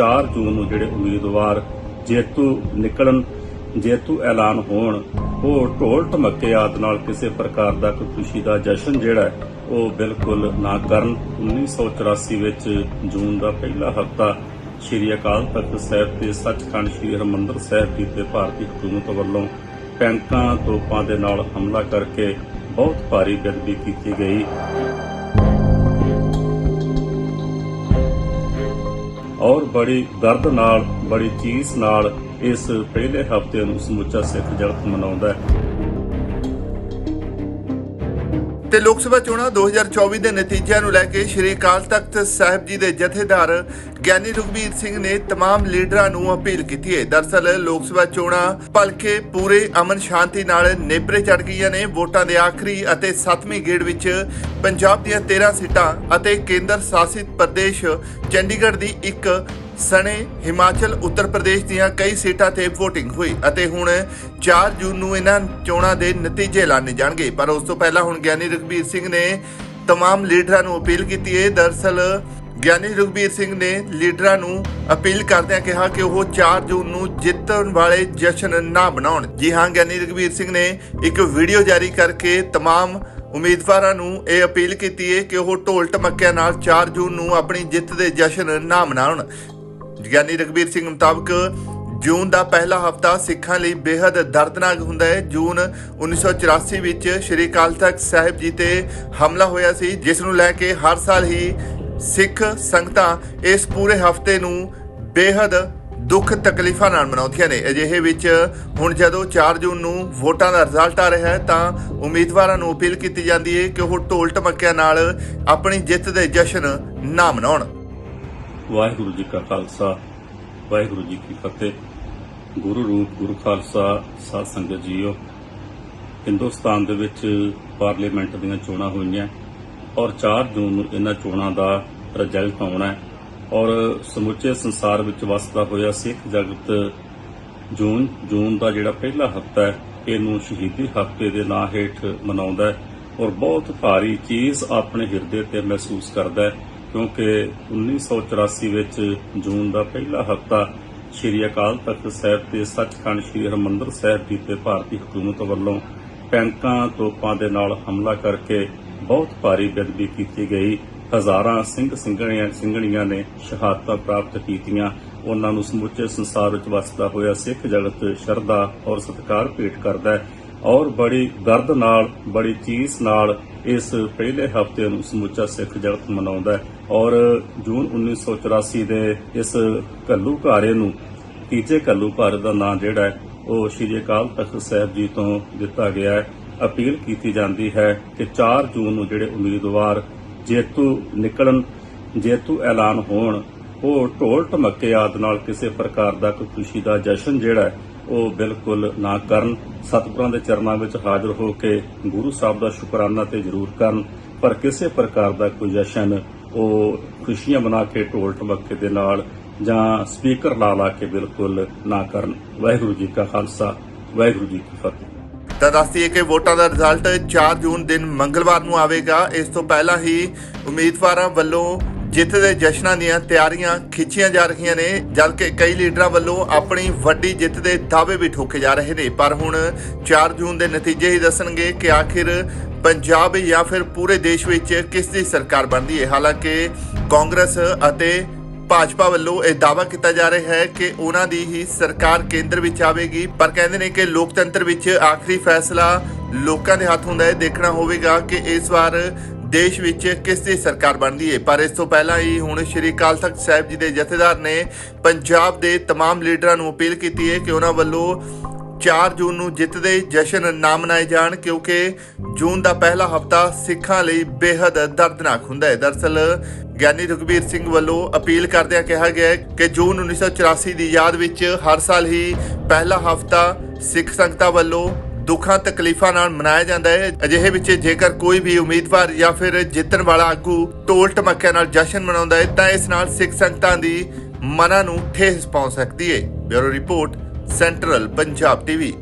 4 ਜੂਨ ਨੂੰ ਜਿਹੜੇ ਉਮੀਦਵਾਰ ਜੇਤੂ ਨਿਕਲਣ, ਜੇਤੂ ਐਲਾਨ ਹੋਣ, ਉਹ ਢੋਲ ਢਮੱਕੇ ਆਦਿ ਨਾਲ ਕਿਸੇ ਪ੍ਰਕਾਰ ਦਾ ਕੋਈ ਖੁਸ਼ੀ ਦਾ ਜਸ਼ਨ ਜਿਹੜਾ ਉਹ ਬਿਲਕੁਲ ਨਾ ਕਰਨ। 1984 ਵਿੱਚ ਜੂਨ ਦਾ ਪਹਿਲਾ ਹਫਤਾ ਸ਼੍ਰੀ ਅਕਾਲ ਤਖਤ ਸਾਹਿਬ ਤੇ ਸੱਚਖੰਡ ਸ਼੍ਰੀ ਹਰਿਮੰਦਰ ਸਾਹਿਬ ਜੀ ਤੇ ਭਾਰਤੀ ਹਕੂਮਤ ਵੱਲੋਂ ਟੈਂਕਾਂ ਤੋਪਾਂ ਦੇ ਨਾਲ ਹਮਲਾ ਕਰਕੇ ਬਹੁਤ ਭਾਰੀ ਬੇਅਦਬੀ ਕੀਤੀ ਗਈ। ਔਰ ਬੜੀ ਦਰਦ ਨਾਲ, ਬੜੀ ਚੀਸ ਨਾਲ ਇਸ ਪਹਿਲੇ ਹਫ਼ਤੇ ਨੂੰ ਸਮੁੱਚਾ ਸਿੱਖ ਜਗਤ ਮਨਾਉਂਦਾ ਹੈ। ਤੇ ਲੋਕ ਸਭਾ ਚੋਣਾਂ 2024 ਦੇ ਨਤੀਜਿਆਂ ਨੂੰ ਲੈ ਕੇ ਸ਼੍ਰੀ ਅਕਾਲ ਤਖਤ ਸਾਹਿਬ ਜੀ ਦੇ ਜਥੇਦਾਰ ਗਿਆਨੀ ਰਘਬੀਰ ਸਿੰਘ ਨੇ तमाम ਲੀਡਰਾਂ ਨੂੰ ਅਪੀਲ ਕੀਤੀ ਹੈ ਦਰਸਲ ਲੋਕ ਸਭਾ ਚੋਣਾਂ ਭਲਕੇ ਪੂਰੇ ਅਮਨ ਸ਼ਾਂਤੀ ਨਾਲ ਨੇਪਰੇ ਚੜ ਗਈਆਂ ਨੇ ਵੋਟਾਂ ਦੇ ਆਖਰੀ ਅਤੇ 7ਵੀਂ ਗੇੜ ਵਿੱਚ ਪੰਜਾਬ ਦੀਆਂ 13 ਸੀਟਾਂ ਅਤੇ ਕੇਂਦਰ ਸ਼ਾਸਿਤ ਪ੍ਰਦੇਸ਼ ਚੰਡੀਗੜ੍ਹ ਦੀ ਇੱਕ ਸਣੇ ਹਿਮਾਚਲ ਉੱਤਰ ਪ੍ਰਦੇਸ਼ ਦੀਆਂ ਕਈ ਸੀਟਾਂ ਤੇ VOTING ਹੋਈ ਅਤੇ ਹੁਣ 4 ਜੂਨ ਨੂੰ ਇਹਨਾਂ ਚੋਣਾਂ ਦੇ ਨਤੀਜੇ ਐਲਾਨੇ ਜਾਣਗੇ ਪਰ ਉਸ ਤੋਂ ਪਹਿਲਾਂ ਹੁਣ ਗਿਆਨੀ ਰਘਬੀਰ ਸਿੰਘ ਨੇ तमाम ਲੀਡਰਾਂ ਨੂੰ ਅਪੀਲ ਕੀਤੀ ਹੈ ਦਰਸਲ ਗਿਆਨੀ ਰਘਬੀਰ ਸਿੰਘ ਨੇ ਲੀਡਰਾਂ ਨੂੰ ਅਪੀਲ ਕਰਦਿਆਂ ਕਿਹਾ ਕਿ ਉਹ 4 ਜੂਨ ਨੂੰ ਜਿੱਤਣ ਵਾਲੇ ਜਸ਼ਨ ਨਾ ਬਣਾਉਣ ਜੀ ਹਾਂ ਗਿਆਨੀ ਰਘਬੀਰ ਸਿੰਘ ਨੇ ਇੱਕ ਵੀਡੀਓ ਜਾਰੀ ਕਰਕੇ तमाम ਉਮੀਦਵਾਰਾਂ ਨੂੰ ਇਹ ਅਪੀਲ ਕੀਤੀ ਹੈ ਕਿ ਉਹ ਢੋਲ ਟਮੱਕਿਆਂ ਨਾਲ 4 ਜੂਨ ਨੂੰ ਆਪਣੀ ਜਿੱਤ ਦੇ ਜਸ਼ਨ ਨਾ ਮਨਾਉਣ ਗਿਆਨੀ ਰਗਵੀਰ ਸਿੰਘ ਮੁਤਾਬਕ ਜੂਨ ਦਾ ਪਹਿਲਾ ਹਫਤਾ ਸਿੱਖਾਂ ਲਈ ਬੇहद ਦਰਦਨਾਕ ਹੁੰਦਾ ਹੈ। ਜੂਨ 1984 ਵਿੱਚ ਸ਼੍ਰੀ ਅਕਾਲ ਤਖਤ ਸਾਹਿਬ ਜੀ ਤੇ ਹਮਲਾ ਹੋਇਆ ਸੀ, ਜਿਸ ਨੂੰ ਲੈ ਕੇ ਹਰ ਸਾਲ ਹੀ ਸਿੱਖ ਸੰਗਤਾਂ ਇਸ ਪੂਰੇ ਹਫ਼ਤੇ ਨੂੰ ਬੇहद ਦੁੱਖ ਤਕਲੀਫਾਂ ਨਾਲ ਮਨਾਉਂਦੀਆਂ ਨੇ। ਅਜਿਹੇ ਵਿੱਚ ਹੁਣ ਜਦੋਂ 4 ਜੂਨ ਨੂੰ ਵੋਟਾਂ ਦਾ ਰਿਜ਼ਲਟ ਆ ਰਿਹਾ ਹੈ, ਤਾਂ ਉਮੀਦਵਾਰਾਂ ਨੂੰ ਅਪੀਲ ਕੀਤੀ ਜਾਂਦੀ ਹੈ ਕਿ ਉਹ ਢੋਲ ਟਮਕਿਆਂ ਨਾਲ ਆਪਣੀ ਜਿੱਤ ਦੇ ਜਸ਼ਨ ਨਾ ਮਨਾਉਣ। ਵਾਹਿਗੁਰੂ ਜੀ ਕਾ ਖਾਲਸਾ, ਵਾਹਿਗੁਰੂ ਜੀ ਕੀ ਫਤਿਹ। ਗੁਰੂ ਰੂਪ, ਗੁਰੂ ਖਾਲਸਾ, ਸਾਧ ਸੰਗਤ ਜੀਓ, ਹਿੰਦੁਸਤਾਨ ਦੇ ਵਿੱਚ ਪਾਰਲੀਮੈਂਟ ਦੀਆਂ ਚੋਣਾਂ ਹੋਈਆਂ ਔਰ 4 ਜੂਨ ਨੂੰ ਇਹਨਾਂ ਚੋਣਾਂ ਦਾ ਰਿਜ਼ਲਟ ਆਉਣਾ ਹੈ ਔਰ ਸਮੁੱਚੇ ਸੰਸਾਰ ਵਿੱਚ ਵਸਦਾ ਹੋਇਆ ਸਿੱਖ ਜਗਤ ਜੂਨ ਜੂਨ ਦਾ ਜਿਹੜਾ ਪਹਿਲਾ ਹਫਤਾ ਹੈ, ਇਹਨੂੰ ਸ਼ਹੀਦੀ ਹਫ਼ਤੇ ਦੇ ਨਾਂ ਹੇਠ ਮਨਾਉਂਦਾ ਔਰ ਬਹੁਤ ਭਾਰੀ ਚੀਜ਼ ਆਪਣੇ ਹਿਰਦੇ ਤੇ ਮਹਿਸੂਸ ਕਰਦਾ ਹੈ। ਕਿਉਂਕਿ 1984 ਵਿੱਚ ਜੂਨ ਦਾ ਪਹਿਲਾ ਹਫਤਾ ਸ਼੍ਰੀ ਅਕਾਲ ਤਖਤ ਸਾਹਿਬ ਤੇ ਸੱਚਖੰਡ ਸ਼੍ਰੀ ਹਰਿਮੰਦਰ ਸਾਹਿਬ ਜੀ ਤੇ ਭਾਰਤੀ ਹਕੂਮਤ ਵੱਲੋਂ ਟੈਂਕਾਂ ਤੋਪਾਂ ਦੇ ਨਾਲ ਹਮਲਾ ਕਰਕੇ ਬਹੁਤ ਭਾਰੀ ਬੇਅਦਬੀ ਕੀਤੀ ਗਈ। ਹਜ਼ਾਰਾਂ ਸਿੰਘ ਸਿੰਘਣੀਆਂ ਸਿੰਘਣੀਆਂ ਨੇ ਸ਼ਹਾਦਤਾਂ ਪ੍ਰਾਪਤ ਕੀਤੀਆਂ। ਉਹਨਾਂ ਨੂੰ ਸਮੁੱਚੇ ਸੰਸਾਰ ਵਿੱਚ ਵਸਦਾ ਹੋਇਆ ਸਿੱਖ ਜਗਤ ਸ਼ਰਧਾ ਔਰ ਸਤਿਕਾਰ ਭੇਟ ਕਰਦਾ ਹੈ ਔਰ ਬੜੀ ਦਰਦ ਨਾਲ, ਬੜੀ ਚੀਸ ਨਾਲ ਇਸ ਪਹਿਲੇ ਹਫ਼ਤੇ ਨੂੰ ਸਮੁੱਚਾ ਸਿੱਖ ਜਗਤ ਮਨਾਉਂਦਾ ਹੈ ਔਰ ਜੂਨ 1984 ਦੇ ਇਸ ਘੱਲੂ ਘਾਰੇ ਨੂੰ ਤੀਜੇ ਘੱਲੂ ਘਾਰੇ ਦਾ ਨਾਂ ਜਿਹੜਾ ਹੈ ਉਹ ਸ਼੍ਰੀ ਅਕਾਲ ਤਖਤ ਸਾਹਿਬ ਜੀ ਤੋਂ ਦਿੱਤਾ ਗਿਆ ਹੈ। ਅਪੀਲ ਕੀਤੀ ਜਾਂਦੀ ਹੈ ਕਿ 4 ਜੂਨ ਨੂੰ ਜਿਹੜੇ ਉਮੀਦਵਾਰ ਜੇਤੂ ਨਿਕਲਣ ਜੇਤੂ ਐਲਾਨ ਹੋਣ ਉਹ ਢੋਲ ਢਮੱਕੇ ਆਦਿ ਨਾਲ ਕਿਸੇ ਪ੍ਰਕਾਰ ਦਾ ਕੋਈ ਖੁਸ਼ੀ ਦਾ ਜਸ਼ਨ ਜਿਹੜਾ ਹੈ, ਉਹ ਬਿਲਕੁਲ ਨਾ ਕਰਨ। ਸਤਿਗੁਰਾਂ ਦੇ ਚਰਨਾਂ ਵਿੱਚ ਹਾਜ਼ਰ ਹੋ ਕੇ ਗੁਰੂ ਸਾਹਿਬ ਦਾ ਸ਼ੁਕਰਾਨਾ ਤੇ ਜ਼ਰੂਰ ਕਰਨ। ਪਰ ਕਿਸੇ ਪ੍ਰਕਾਰ ਦਾ ਕੋਈ ਜਸ਼ਨ ਉਹ ਖੁਸ਼ੀਆਂ ਮਨਾ ਕੇ ਢੋਲ ਢਮੱਕੇ ਦੇ ਨਾਲ ਜਾਂ ਸਪੀਕਰ ਲਾ ਲਾ ਕੇ ਬਿਲਕੁਲ ਨਾ ਕਰਨ। ਵਾਹਿਗੁਰੂ ਜੀ ਕਾ ਖਾਲਸਾ, ਵਾਹਿਗੁਰੂ ਜੀ ਕੀ ਫਤਿਹ। ਤਾਂ ਦੱਸਦੀ ਹੈ ਕਿ ਵੋਟਾਂ ਦਾ ਰਿਜ਼ਲਟ 4 ਜੂਨ ਦਿਨ ਮੰਗਲਵਾਰ ਨੂੰ ਆਵੇਗਾ। ਇਸ ਤੋਂ ਪਹਿਲਾਂ ਹੀ ਉਮੀਦਵਾਰਾਂ ਵੱਲੋਂ ਜਿੱਤ ਦੇ ਜਸ਼ਨਾਂ ਦੀਆਂ ਤਿਆਰੀਆਂ ਖਿੱਚੀਆਂ ਜਾ ਰਹੀਆਂ ਨੇ, ਜਦਕਿ ਕਈ ਲੀਡਰਾਂ ਵੱਲੋਂ ਆਪਣੀ ਵੱਡੀ ਜਿੱਤ ਦੇ ਦਾਅਵੇ ਵੀ ਠੋਕੇ ਜਾ ਰਹੇ ਨੇ। ਪਰ ਹੁਣ 4 ਜੂਨ ਦੇ ਨਤੀਜੇ ਹੀ ਦੱਸਣਗੇ ਕਿ ਆਖਿਰ ਪੰਜਾਬ ਜਾਂ ਫਿਰ ਪੂਰੇ ਦੇਸ਼ ਵਿੱਚ ਕਿਸ ਦੀ ਸਰਕਾਰ ਬਣਦੀ ਹੈ। ਹਾਲਾਂਕਿ ਕਾਂਗਰਸ ਅਤੇ ਭਾਜਪਾ ਵੱਲੋਂ ਇਹ ਦਾਅਵਾ ਕੀਤਾ ਜਾ ਰਿਹਾ ਹੈ ਕਿ ਉਹਨਾਂ ਦੀ ਹੀ ਸਰਕਾਰ ਕੇਂਦਰ ਵਿੱਚ ਆਵੇਗੀ। ਪਰ ਕਹਿੰਦੇ ਨੇ ਕਿ ਲੋਕਤੰਤਰ ਵਿੱਚ ਆਖਰੀ ਫੈਸਲਾ ਲੋਕਾਂ ਦੇ ਹੱਥ ਹੁੰਦਾ ਹੈ। ਦੇਖਣਾ ਹੋਵੇਗਾ ਕਿ ਇਸ ਵਾਰ ਦੇਸ਼ ਵਿੱਚ ਕਿਸ ਦੀ ਸਰਕਾਰ ਬਣਦੀ ਹੈ ਪਰ ਇਸ ਤੋਂ ਪਹਿਲਾਂ ਹੀ ਹੁਣ ਸ਼੍ਰੀ ਅਕਾਲ ਤਖਤ ਸਾਹਿਬ ਜੀ ਦੇ ਜਥੇਦਾਰ ਨੇ ਪੰਜਾਬ ਦੇ तमाम ਲੀਡਰਾਂ ਨੂੰ ਅਪੀਲ ਕੀਤੀ ਹੈ ਕਿ ਉਹਨਾਂ ਵੱਲੋਂ 4 ਜੂਨ ਨੂੰ ਜਿੱਤ ਦੇ ਜਸ਼ਨ ਨਾ ਮਨਾਏ ਜਾਣ, ਕਿਉਂਕਿ ਜੂਨ ਦਾ ਪਹਿਲਾ ਹਫਤਾ ਸਿੱਖਾਂ ਲਈ ਬੇहद ਦਰਦਨਾਕ ਹੁੰਦਾ ਹੈ ਦਰਸਲ ਗਿਆਨੀ ਰਘਬੀਰ ਸਿੰਘ ਵੱਲੋਂ ਅਪੀਲ ਕਰਦਿਆਂ ਕਿਹਾ ਗਿਆ ਕਿ ਜੂਨ 1984 ਦੀ ਯਾਦ ਵਿੱਚ ਹਰ ਸਾਲ ਹੀ ਪਹਿਲਾ ਹਫਤਾ ਸਿੱਖ ਸੰਗਤਾਂ ਵੱਲੋਂ ਦੁੱਖਾਂ, ਤਕਲੀਫਾਂ ਨਾਲ ਮਨਾਇਆ ਜਾਂਦਾ ਹੈ। ਅਜਿਹੇ ਵਿੱਚ ਜੇਕਰ ਕੋਈ ਵੀ ਉਮੀਦਵਾਰ ਜਾਂ ਫਿਰ ਜਿੱਤਣ ਵਾਲਾ ਆਗੂ ਢੋਲ ਟਮੱਕਿਆਂ ਨਾਲ ਜਸ਼ਨ ਮਨਾਉਂਦਾ ਹੈ, ਤਾਂ ਇਸ ਨਾਲ ਸਿੱਖ ਸੰਗਤਾਂ ਦੀ ਮਨਾਂ ਨੂੰ ਠੇਸ ਪਹੁੰਚ ਸਕਦੀ ਹੈ। Bureau report, central Punjab TV.